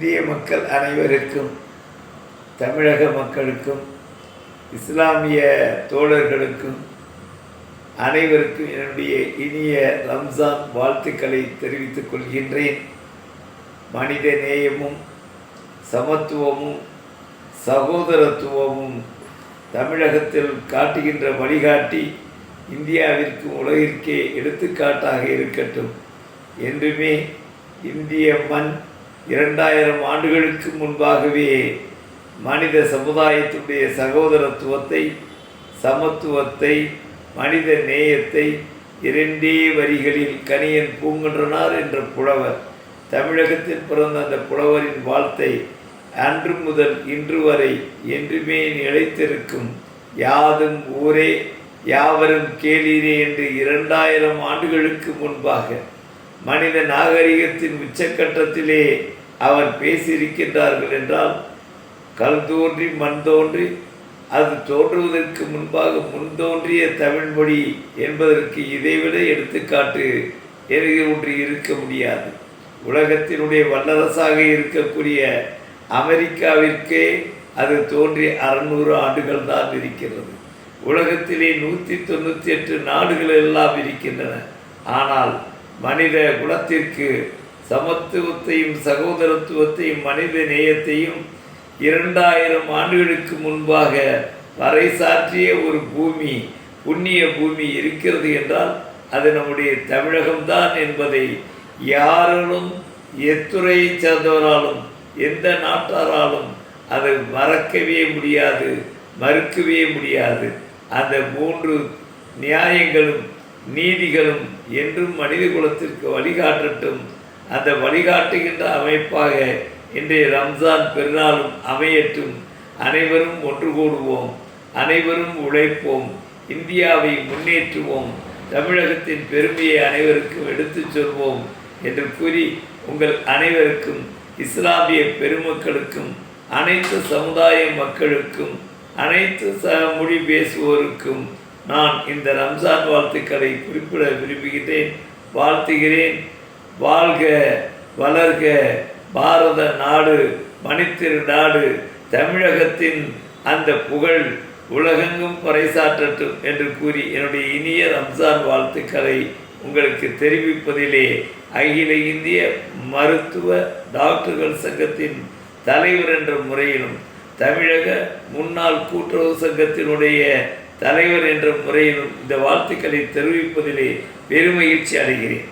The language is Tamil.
இந்திய மக்கள் அனைவருக்கும் தமிழக மக்களுக்கும் இஸ்லாமிய தோழர்களுக்கும் அனைவருக்கும் என்னுடைய இனிய ரம்ஜான் வாழ்த்துக்களை தெரிவித்துக் கொள்கின்றேன். மனித நேயமும் சமத்துவமும் சகோதரத்துவமும் தமிழகத்தில் காட்டுகின்ற வழிகாட்டி இந்தியாவிற்கும் உலகிற்கே எடுத்துக்காட்டாக இருக்கட்டும். என்றுமே இந்திய மண் இரண்டாயிரம் ஆண்டுகளுக்கு முன்பாகவே மனித சமுதாயத்துடைய சகோதரத்துவத்தை சமத்துவத்தை மனித நேயத்தை இரண்டே வரிகளில் கனியன் பூங்குன்றனார் என்ற புலவர். தமிழகத்தில் பிறந்த அந்த புலவரின் வாழ்த்தை அன்று முதல் இன்று வரை என்றுமே நிலைத்திருக்கும். யாதும் ஊரே யாவரும் கேளீரே என்று இரண்டாயிரம் ஆண்டுகளுக்கு முன்பாக மனித நாகரிகத்தின் உச்சக்கட்டத்திலே அவர் பேசியிருக்கின்றார்கள் என்றால் கல் தோன்றி மண் தோன்றி அது தோன்றுவதற்கு முன்பாக முன் தோன்றிய தமிழ்மொழி என்பதற்கு இதைவிட எடுத்துக்காட்டு எனக்கு ஒன்று இருக்க முடியாது. உலகத்தினுடைய வல்லரசாக இருக்கக்கூடிய அமெரிக்காவிற்கே அது தோன்றி அறநூறு ஆண்டுகள் தான் இருக்கிறது. உலகத்திலே நூற்றி தொண்ணூற்றி எட்டு நாடுகள் எல்லாம் இருக்கின்றன. ஆனால் மனித குலத்திற்கு சமத்துவத்தையும் சகோதரத்துவத்தையும் மனித நேயத்தையும் இரண்டாயிரம் ஆண்டுகளுக்கு முன்பாக பறைசாற்றிய ஒரு பூமி புண்ணிய பூமி இருக்கிறது என்றால் அது நம்முடைய தமிழகம்தான் என்பதை யாராலும் எத்துறையை சேர்ந்தவராலும் எந்த நாட்டாராலும் அதை மறக்கவே முடியாது மறுக்கவே முடியாது. அந்த மூன்று நியாயங்களும் நீதிகளும் என்றும் மனித குலத்திற்கு வழிகாட்டட்டும். அந்த வழிகாட்டுகின்ற அமைப்பாக இன்றைய ரம்ஜான் பெருநாளும் அமையட்டும். அனைவரும் ஒன்று கூடுவோம் அனைவரும் உழைப்போம். இந்தியாவை முன்னேற்றுவோம். தமிழகத்தின் பெருமையை அனைவருக்கும் எடுத்துச் சொல்வோம் என்று கூறி உங்கள் அனைவருக்கும் இஸ்லாமிய பெருமக்களுக்கும் அனைத்து சமுதாய மக்களுக்கும் அனைத்து ச மொழி பேசுவோருக்கும் நான் இந்த ரம்ஜான் வாழ்த்துக்களை குறிப்பிட விரும்புகிறேன் வாழ்த்துகிறேன். வாழ்க வளர்க பாரத நாடு மணித்திரு நாடு தமிழகத்தின் அந்த புகழ் உலகெங்கும் பறைசாற்றட்டும் என்று கூறி என்னுடைய இனிய ரம்சான் வாழ்த்துக்களை உங்களுக்கு தெரிவிப்பதிலே அகில இந்திய மருத்துவ டாக்டர்கள் சங்கத்தின் தலைவர் என்ற முறையிலும் தமிழக முன்னாள் கூட்டுறவு சங்கத்தினுடைய தலைவர் என்ற முறையிலும் இந்த வாழ்த்துக்களை தெரிவிப்பதிலே பெருமகிழ்ச்சி அடைகிறேன்.